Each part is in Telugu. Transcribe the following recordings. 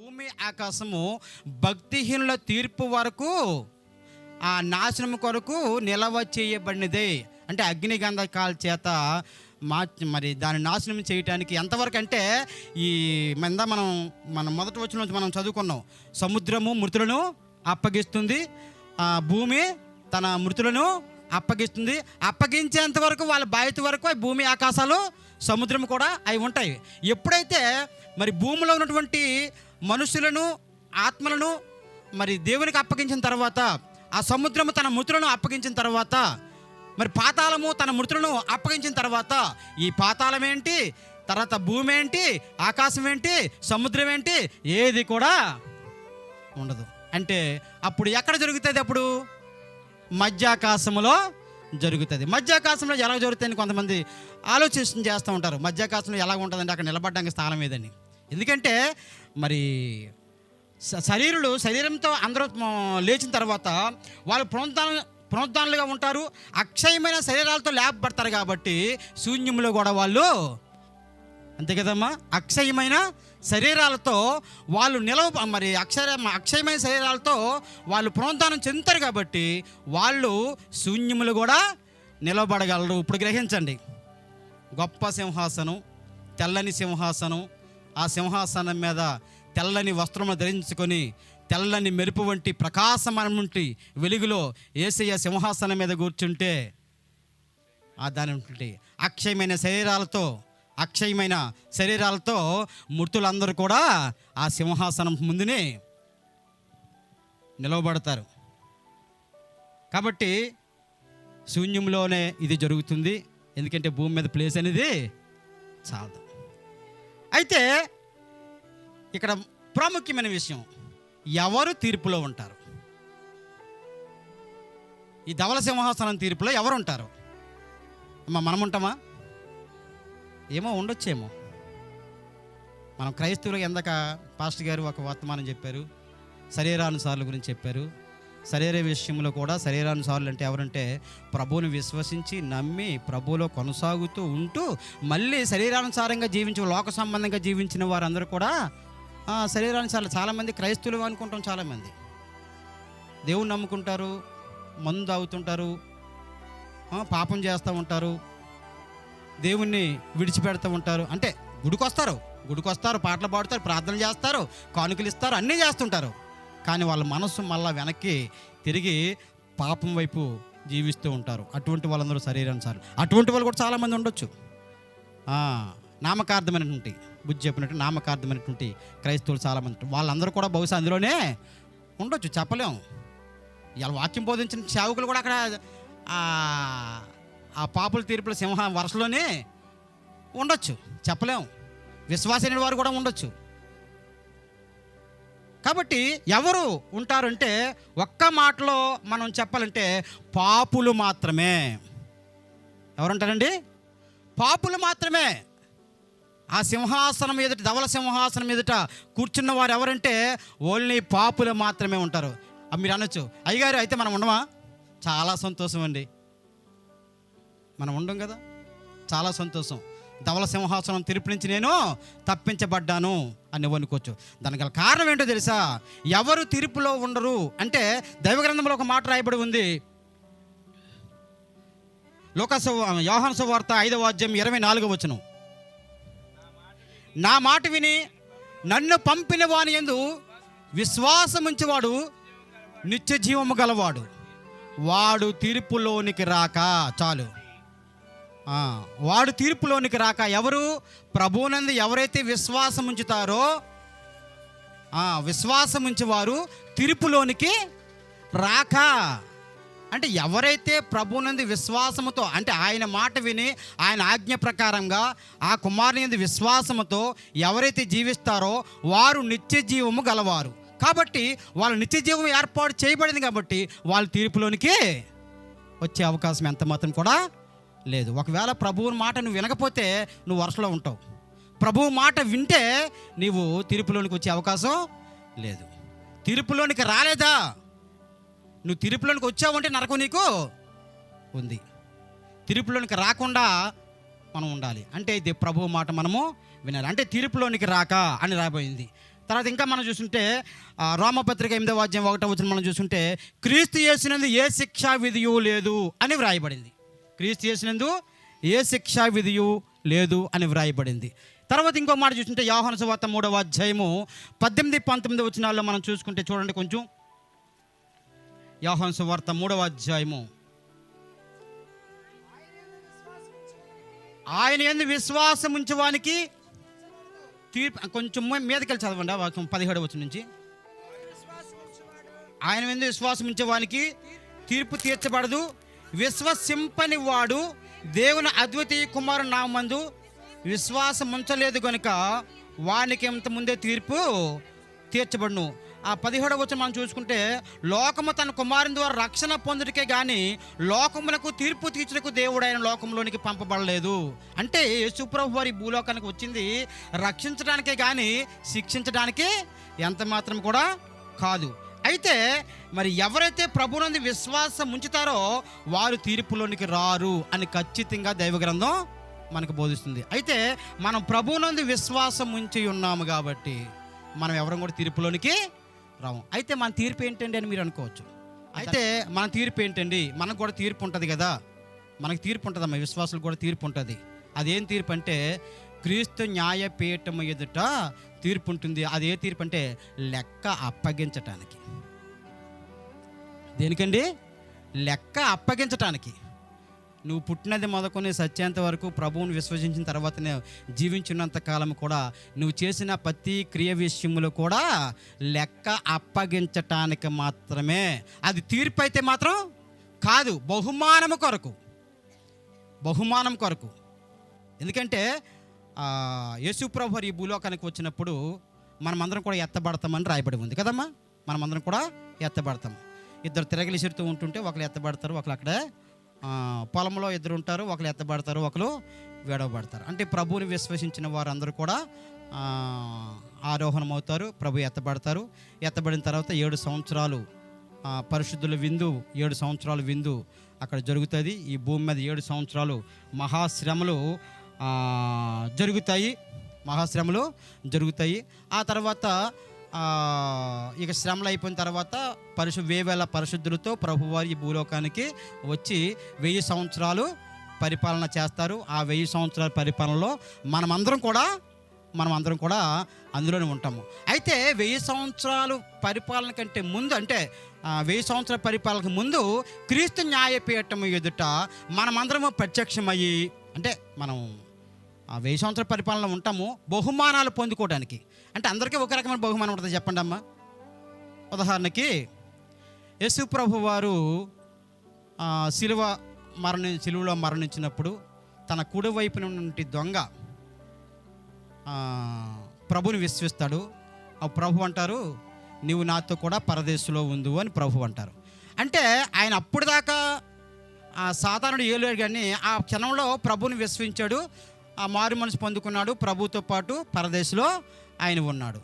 భూమి ఆకాశము భక్తిహీనుల తీర్పు వరకు ఆ నాశనం కొరకు నిలవ చేయబడినదే. అంటే అగ్నిగంధకాల చేత మా మరి దాని నాశనం చేయటానికి ఎంతవరకు అంటే ఈ మంద మనం మనం మొదటి వచ్చిన నుంచి మనం చదువుకున్నాం. సముద్రము మృతులను అప్పగిస్తుంది. ఆ భూమి తన మృతులను అప్పగిస్తుంది. అప్పగించేంత వరకు వాళ్ళ బాధ్యత వరకు భూమి ఆకాశాలు సముద్రం కూడా అవి ఉంటాయి. ఎప్పుడైతే మరి భూమిలో ఉన్నటువంటి మనుషులను ఆత్మలను మరి దేవునికి అప్పగించిన తర్వాత ఆ సముద్రము తన మృతులను అప్పగించిన తర్వాత మరి పాతాళము తన మృతులను అప్పగించిన తర్వాత ఈ పాతాళం ఏంటి? తర్వాత భూమి ఏంటి? ఆకాశం ఏంటి? సముద్రం ఏంటి? ఏది కూడా ఉండదు. అంటే అప్పుడు ఎక్కడ జరుగుతుంది అప్పుడు? మధ్యాకాశంలో జరుగుతుంది. మధ్యాకాశంలో ఎలా జరుగుతుందని కొంతమంది ఆలోచన చేస్తూ ఉంటారు. మధ్యాకాశంలో ఎలా ఉంటుందంటే అక్కడ నిలబడడానికి స్థానం ఏదని ఎందుకంటే మరి శరీరులు శరీరంతో అందరూ లేచిన తర్వాత వాళ్ళు పునరుద్ధాన పునరుద్ధానులుగా ఉంటారు. అక్షయమైన శరీరాలతో లేపబడతారు కాబట్టి శూన్యంలో కూడా వాళ్ళు అంతే కదమ్మా? అక్షయమైన శరీరాలతో వాళ్ళు నిలవ మరి అక్షర అక్షయమైన శరీరాలతో వాళ్ళు పునరుద్ధానం చెందుతారు కాబట్టి వాళ్ళు శూన్యములు కూడా నిలవబడగలరు ఇప్పుడు గ్రహించండి. గొప్ప సింహాసనం తెల్లని సింహాసనం ఆ సింహాసనం మీద తెల్లని వస్త్రము ధరించుకొని తెల్లని మెరుపు వంటి ప్రకాశమైన వెలుగులో ఏసయ్య సింహాసనం మీద కూర్చుంటే ఆ దాని అక్షయమైన శరీరాలతో అక్షయమైన శరీరాలతో మృతులందరూ కూడా ఆ సింహాసనం ముందునే నిలవబడతారు. కాబట్టి శూన్యంలోనే ఇది జరుగుతుంది. ఎందుకంటే భూమి మీద ప్లేస్ అనేది చాలదు. అయితే ఇక్కడ ప్రాముఖ్యమైన విషయం. ఎవరు తీర్పులో ఉంటారు? ఈ ధవల సింహాసనం తీర్పులో ఎవరు ఉంటారు అమ్మా మనం ఉంటామా? ఏమో ఉండొచ్చేమో. మనం క్రైస్తవులకు ఎందాక పాస్టర్ గారు ఒక వర్తమానం చెప్పారు. శరీరానుసారుల గురించి చెప్పారు. శరీర విషయంలో కూడా శరీరానుసారులు అంటే ఎవరంటే ప్రభువుని విశ్వసించి నమ్మి ప్రభువులో కొనసాగుతూ ఉంటూ మళ్ళీ శరీరానుసారంగా జీవించే లోక సంబంధంగా జీవించిన వారందరూ కూడా ఆ, శరీరానుసారులు చాలామంది క్రైస్తవులు అనుకుంటాం చాలామంది. దేవుని నమ్ముకుంటారు మందు తాగుతుంటారు పాపం చేస్తూ ఉంటారు దేవుణ్ణి విడిచిపెడుతూ ఉంటారు. అంటే గుడికొస్తారు గుడికొస్తారు పాటలు పాడుతారు ప్రార్థనలు చేస్తారు కానుకలు ఇస్తారు అన్నీ చేస్తుంటారు. కానీ వాళ్ళ మనస్సు మళ్ళా వెనక్కి తిరిగి పాపం వైపు జీవిస్తూ ఉంటారు. అటువంటి వాళ్ళందరూ శరీరానుసారం. అటువంటి వాళ్ళు కూడా చాలామంది ఉండొచ్చు. నామకార్థమైనటువంటి బుద్ధి చెప్పినట్టు నామకార్థమైనటువంటి క్రైస్తవులు చాలామంది వాళ్ళందరూ కూడా బహుశా అందులోనే ఉండొచ్చు చెప్పలేం. ఇలా వాక్యం బోధించిన సేవకులు కూడా అక్కడ ఆ- పాపుల తీర్పుల సింహ వరుసలోనే ఉండొచ్చు చెప్పలేం. విశ్వాసైన వారు కూడా ఉండొచ్చు. కాబట్టి ఎవరు ఉంటారంటే ఒక్క మాటలో మనం చెప్పాలంటే పాపులు మాత్రమే. ఎవరుంటారండి? పాపులు మాత్రమే. ఆ సింహాసనం ఎదుట ధవల సింహాసనం ఎదుట కూర్చున్న వారు ఎవరంటే ఓన్లీ పాపులు మాత్రమే ఉంటారు. మీరు అనొచ్చు. అయ్యగారు అయితే మనం ఉండమా? చాలా సంతోషం అండి. మనం ఉండం కదా? చాలా సంతోషం. ధవల సింహాసనం తిరుపు నుంచి నేను తప్పించబడ్డాను అని అనుకోవచ్చు. దానికి గల కారణం ఏంటో తెలుసా? ఎవరు తీర్పులో ఉండరు. అంటే దైవగ్రంథంలో ఒక మాట రాయబడి ఉంది. లోకసు యోహాను సువార్త ఐదవ అధ్యాయం ఇరవై నాలుగవ వచనం. నా మాట విని నన్ను పంపిన వాని ఎందు విశ్వాసముంచేవాడు నిత్య జీవము గలవాడు. వాడు తీర్పులోనికి రాక చాలు. వాడు తీర్పులోనికి రాక ఎవరు ప్రభువునందు ఎవరైతే విశ్వాసం ఉంచుతారో విశ్వాసం ఉంచేవారు తీర్పులోనికి రాక. అంటే ఎవరైతే ప్రభునంది విశ్వాసముతో అంటే ఆయన మాట విని ఆయన ఆజ్ఞ ప్రకారంగా ఆ కుమారునింది విశ్వాసముతో ఎవరైతే జీవిస్తారో వారు నిత్య జీవము గలవారు. కాబట్టి వాళ్ళ నిత్య జీవం ఏర్పాటు చేయబడింది కాబట్టి వాళ్ళ తీర్పులోనికి వచ్చే అవకాశం ఎంత మాత్రం కూడా లేదు. ఒకవేళ ప్రభువు మాట నువ్వు వినకపోతే నువ్వు వరుసలో ఉంటావు. ప్రభువు మాట వింటే నీవు తీర్పులోనికి వచ్చే అవకాశం లేదు. తీర్పులోనికి రాలేదా? నువ్వు తీర్పులోనికి వచ్చావంటే నరకం నీకు ఉంది. తీర్పులోనికి రాకుండా మనం ఉండాలి. అంటే ఇది ప్రభువు మాట మనము వినాలి. అంటే తీర్పులోనికి రాక అని రాబోయింది తర్వాత ఇంకా మనం చూస్తుంటే రోమపత్రిక ఎనిమిదో వాద్యం ఒకటో వచ్చిన మనం చూస్తుంటే క్రీస్తు చేసినందు ఏ శిక్షా విధియు లేదు అని వ్రాయబడింది. క్రీస్తు చేసినందు ఏ శిక్షా విధియు లేదు అని వ్రాయబడింది. తర్వాత ఇంకో మాట చూస్తుంటే యోహన సువార్త మూడవ అధ్యాయము పద్దెనిమిది పంతొమ్మిది వచనాల్లో మనం చూసుకుంటే చూడండి కొంచెం. యోహన సువార్త మూడవ అధ్యాయము. ఆయన ఎందు విశ్వాసం ఉంచేవానికి తీర్పు కొంచెం మీదకి చదవండి వాక్యం పదిహేడు వచ్చిన నుంచి. ఆయన మీద విశ్వాసం ఉంచేవానికి తీర్పు తీర్చబడదు విశ్వసింపని వాడు దేవుని అద్వితీయ కుమారు నామందు విశ్వాసం ఉంచలేదు కనుక వానికి ఇంత ముందే తీర్పు తీర్చబడును. ఆ పదిహేడవ వచ్చిన మనం చూసుకుంటే లోకము తన కుమారుని ద్వారా రక్షణ పొందుటకే గాని లోకములకు తీర్పు తీర్చుటకు దేవుడు ఆయన లోకంలోనికి పంపబడలేదు. అంటే యేసుప్రభు వారి భూలోకానికి వచ్చింది రక్షించడానికే కానీ శిక్షించడానికి ఎంత మాత్రం కూడా కాదు. అయితే మరి ఎవరైతే ప్రభునందు విశ్వాసం ఉంచుతారో వారు తీర్పులోనికి రారు అని ఖచ్చితంగా దైవగ్రంథం మనకు బోధిస్తుంది. అయితే మనం ప్రభునందు విశ్వాసం ఉంచి ఉన్నాము కాబట్టి మనం ఎవరం కూడా తీర్పులోనికి రాము. అయితే మన తీర్పు ఏంటండి అని మీరు అనుకోవచ్చు. అయితే మన తీర్పు ఏంటండి? మనకు కూడా తీర్పు ఉంటుంది కదా. మనకు తీర్పు ఉంటుందమ్మా విశ్వాసులు కూడా తీర్పు ఉంటుంది. అదేం తీర్పు అంటే క్రీస్తు న్యాయపీఠం ఎదుట తీర్పు ఉంటుంది. అది ఏ తీర్పు అంటే లెక్క అప్పగించటానికి. దేనికండి? లెక్క అప్పగించటానికి. నువ్వు పుట్టినది మొదలుకొని సత్యంత వరకు ప్రభువుని విశ్వసించిన తర్వాతనే జీవించినంత కాలం కూడా నువ్వు చేసిన ప్రతి క్రియ విషయంలో కూడా లెక్క అప్పగించటానికి మాత్రమే. అది తీర్పు అయితే మాత్రం కాదు బహుమానము కొరకు. బహుమానం కొరకు. ఎందుకంటే ఆ, ఈ భూలోకానికి వచ్చినప్పుడు మనమందరం కూడా ఎత్తబడతామని రాయబడి ఉంది కదమ్మా? మనమందరం కూడా ఎత్తబడతాం ఇద్దరు తిరగలిసిరుతూ ఉంటుంటే ఒకరు ఎత్తబడతారు ఒకరు అక్కడ పొలంలో ఇద్దరు ఉంటారు ఒకరు ఎత్తబడతారు ఒకరు వేడవబడతారు. అంటే ప్రభువుని విశ్వసించిన వారందరూ కూడా ఆరోహణం అవుతారు ప్రభు ఎత్తబడతారు. ఎత్తబడిన తర్వాత ఏడు సంవత్సరాలు పరిశుద్ధుల విందు ఏడు సంవత్సరాల విందు అక్కడ జరుగుతుంది. ఈ భూమి మీద ఏడు సంవత్సరాలు మహాశ్రమలు జరుగుతాయి. మహాశ్రమలు జరుగుతాయి. ఆ తర్వాత ఇక శ్రమలు అయిపోయిన తర్వాత పరిశు వేవేల పరిశుద్ధులతో ప్రభువారి భూలోకానికి వచ్చి వెయ్యి సంవత్సరాలు పరిపాలన చేస్తారు. ఆ వెయ్యి సంవత్సరాల పరిపాలనలో మనమందరం కూడా మనం అందరం కూడా అందులోనే ఉంటాము. అయితే వెయ్యి సంవత్సరాలు పరిపాలన కంటే ముందు అంటే వెయ్యి సంవత్సరాల పరిపాలనకు ముందు క్రీస్తు న్యాయపీఠం ఎదుట మనమందరము ప్రత్యక్షమయ్యి అంటే మనం ఆ వెయ్యి సంవత్సరాల పరిపాలన ఉంటాము బహుమానాలు పొందుకోవడానికి. అంటే అందరికీ ఒక రకమైన బహుమానం ఉంటుంది చెప్పండి అమ్మా. ఉదాహరణకి యేసు ప్రభు వారు శిలువ మరణి శిలువలో మరణించినప్పుడు తన కుడి వైపున నుండి దొంగ ప్రభుని విశ్వసిస్తాడు. ఆ ప్రభు అంటారు నీవు నాతో కూడా పరదేశంలో ఉండు అని ప్రభు అంటారు. అంటే ఆయన అప్పుడు దాకా ఆ సాధారణ ఏలేడు కానీ ఆ క్షణంలో ప్రభుని విశ్వించాడు ఆ మారు మనసు పొందుకున్నాడు. ప్రభుతో పాటు పరదేశంలో ఆయన ఉన్నాడు.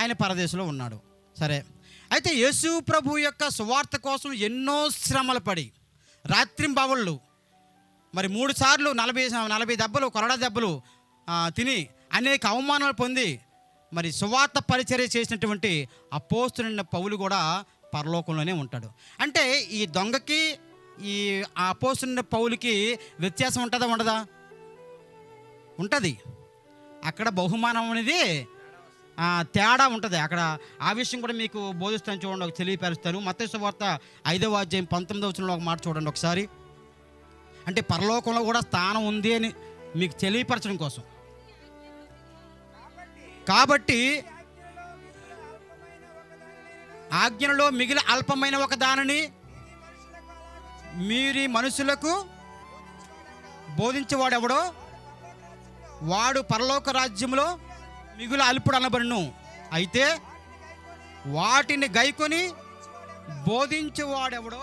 ఆయన పరదేశంలో ఉన్నాడు. సరే. అయితే యేసు ప్రభు యొక్క సువార్త కోసం ఎన్నో శ్రమలు పడి రాత్రింబవళ్ళు మరి మూడు సార్లు నలభై నలభై దెబ్బలు కొరడా దెబ్బలు తిని అనేక అవమానాలు పొంది మరి సువార్త పరిచర్య చేసినటువంటి అపోస్తున్న పౌలు కూడా పరలోకంలోనే ఉంటాడు. అంటే ఈ దొంగకి ఈ ఆ అపోస్తున్న పౌలుకి వ్యత్యాసం ఉంటుందా ఉండదా? ఉంటుంది. అక్కడ బహుమానం అనేది తేడా ఉంటుంది. అక్కడ ఆ విషయం కూడా మీకు బోధిస్తాను చూడండి ఒక తెలియపరుస్తాను. మత్స్య వార్త ఐదవ అధ్యాయం పంతొమ్మిదవ వచనంలో ఒక మాట చూడండి ఒకసారి. అంటే పరలోకంలో కూడా స్థానం ఉంది అని మీకు తెలియపరచడం కోసం. కాబట్టి ఆజ్ఞలో మిగిలి అల్పమైన ఒక దానిని మీరు మనుషులకు బోధించేవాడెవడో వాడు పరలోక రాజ్యంలో మిగులు అల్పుడు అనబడును అయితే వాటిని గైకొని బోధించేవాడెవడో